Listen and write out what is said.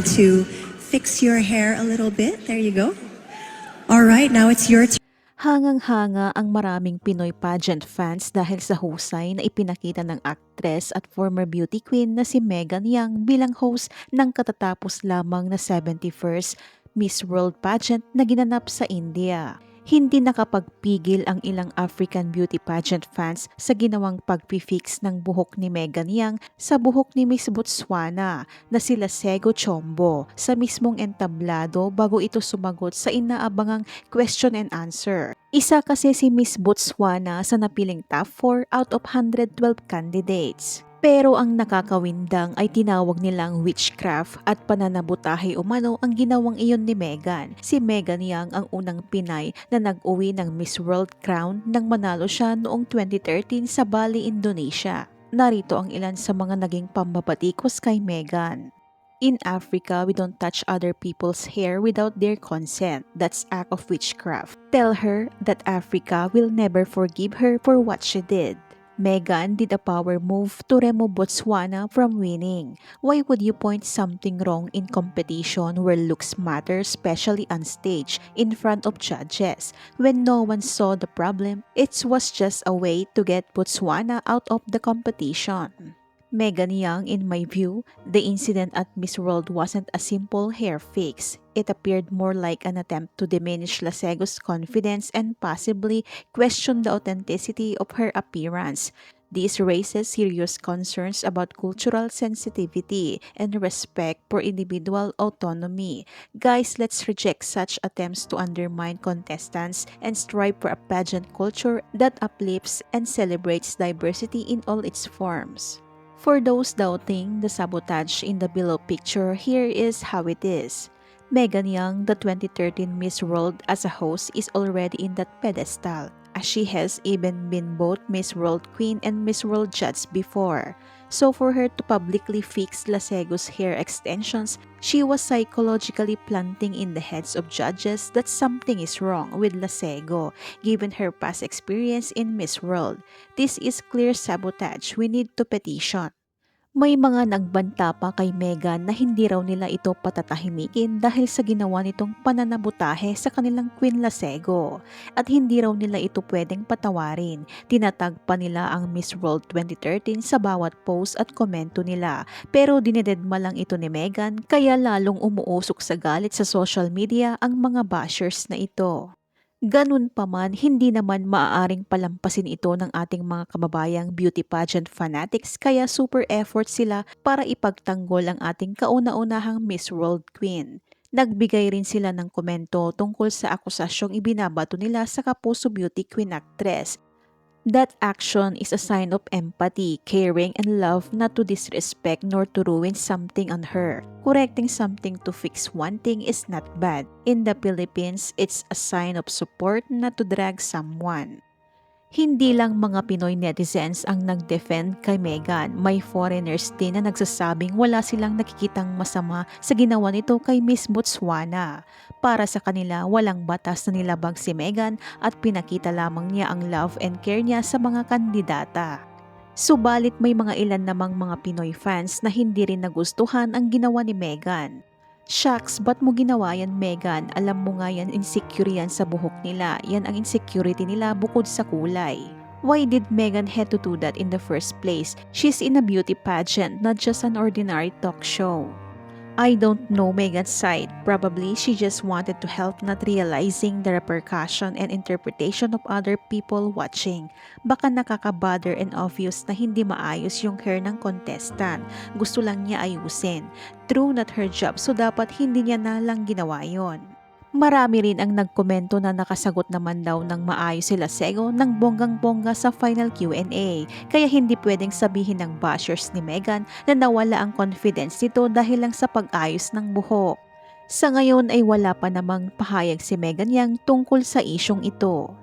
going to fix your hair a little bit. There you go. All right, now it's your turn. Hangang-hanga ang maraming Pinoy pageant fans dahil sa husay na ipinakita ng actress at former beauty queen na si Megan Young bilang host ng katatapos lamang na 71st Miss World pageant na ginanap sa India. Hindi nakapagpigil ang ilang African beauty pageant fans sa ginawang pagpifix ng buhok ni Megan Young sa buhok ni Miss Botswana na sila Sego Chombo sa mismong entablado bago ito sumagot sa inaabangang question and answer. Isa kasi si Miss Botswana sa napiling top 4 out of 112 candidates. Pero ang nakakawindang ay tinawag nilang witchcraft at pananabutahe umano ang ginawang iyon ni Megan. Si Megan Young ang unang Pinay na nag-uwi ng Miss World crown nang manalo siya noong 2013 sa Bali, Indonesia. Narito ang ilan sa mga naging pambabatikos kay Megan. In Africa, we don't touch other people's hair without their consent. That's act of witchcraft. Tell her that Africa will never forgive her for what she did. Megan did a power move to remove Botswana from winning. Why would you point something wrong in competition where looks matter, especially on stage, in front of judges? When no one saw the problem, it was just a way to get Botswana out of the competition. Megan Young, in my view, the incident at Miss World wasn't a simple hair fix. It appeared more like an attempt to diminish Lasego's confidence and possibly question the authenticity of her appearance. This raises serious concerns about cultural sensitivity and respect for individual autonomy. Guys, let's reject such attempts to undermine contestants and strive for a pageant culture that uplifts and celebrates diversity in all its forms. For those doubting the sabotage in the below picture, here is how it is. Megan Young, the 2013 Miss World as a host, is already in that pedestal, as she has even been both Miss World Queen and Miss World Judge before. So for her to publicly fix Lasego's hair extensions, she was psychologically planting in the heads of judges that something is wrong with Lasego, given her past experience in Miss World. This is clear sabotage. We need to petition. May mga nagbanta pa kay Megan na hindi raw nila ito patatahimikin dahil sa ginawa nitong pananabutahe sa kanilang Queen Lasego at hindi raw nila ito pwedeng patawarin. Tinatag pa nila ang Miss World 2013 sa bawat post at komento nila pero dinededma lang ito ni Megan kaya lalong umuusok sa galit sa social media ang mga bashers na ito. Ganun pa man, hindi naman maaaring palampasin ito ng ating mga kababayang beauty pageant fanatics kaya super effort sila para ipagtanggol ang ating kauna-unahang Miss World Queen. Nagbigay rin sila ng komento tungkol sa akusasyong ibinabato nila sa Kapuso Beauty Queen actress That action is a sign of empathy, caring, and love not to disrespect nor to ruin something on her. Correcting something to fix one thing is not bad. In the Philippines, it's a sign of support not to drag someone. Hindi lang mga Pinoy netizens ang nag-defend kay Megan. May foreigners din na nagsasabing wala silang nakikitang masama sa ginawa nito kay Miss Botswana. Para sa kanila, walang batas na nilabag si Megan at pinakita lamang niya ang love and care niya sa mga kandidata. Subalit may mga ilan namang mga Pinoy fans na hindi rin nagustuhan ang ginawa ni Megan. Shucks, ba't mo ginawa yan, Megan? Alam mo nga yan, insecure yan sa buhok nila. Yan ang insecurity nila bukod sa kulay. Why did Megan had to do that in the first place? She's in a beauty pageant, not just an ordinary talk show. I don't know Megan's side. Probably she just wanted to help not realizing the repercussion and interpretation of other people watching. Baka nakakabother and obvious na hindi maayos yung hair ng contestant. Gusto lang niya ayusin. True not her job so dapat hindi niya na lang ginawa yon. Marami rin ang nagkomento na nakasagot naman daw ng maayos sila Sego ng bonggang-bongga sa final Q&A. Kaya hindi pwedeng sabihin ng bashers ni Megan na nawala ang confidence nito dahil lang sa pag-ayos ng buhok. Sa ngayon ay wala pa namang pahayag si Megan Yang tungkol sa isyong ito.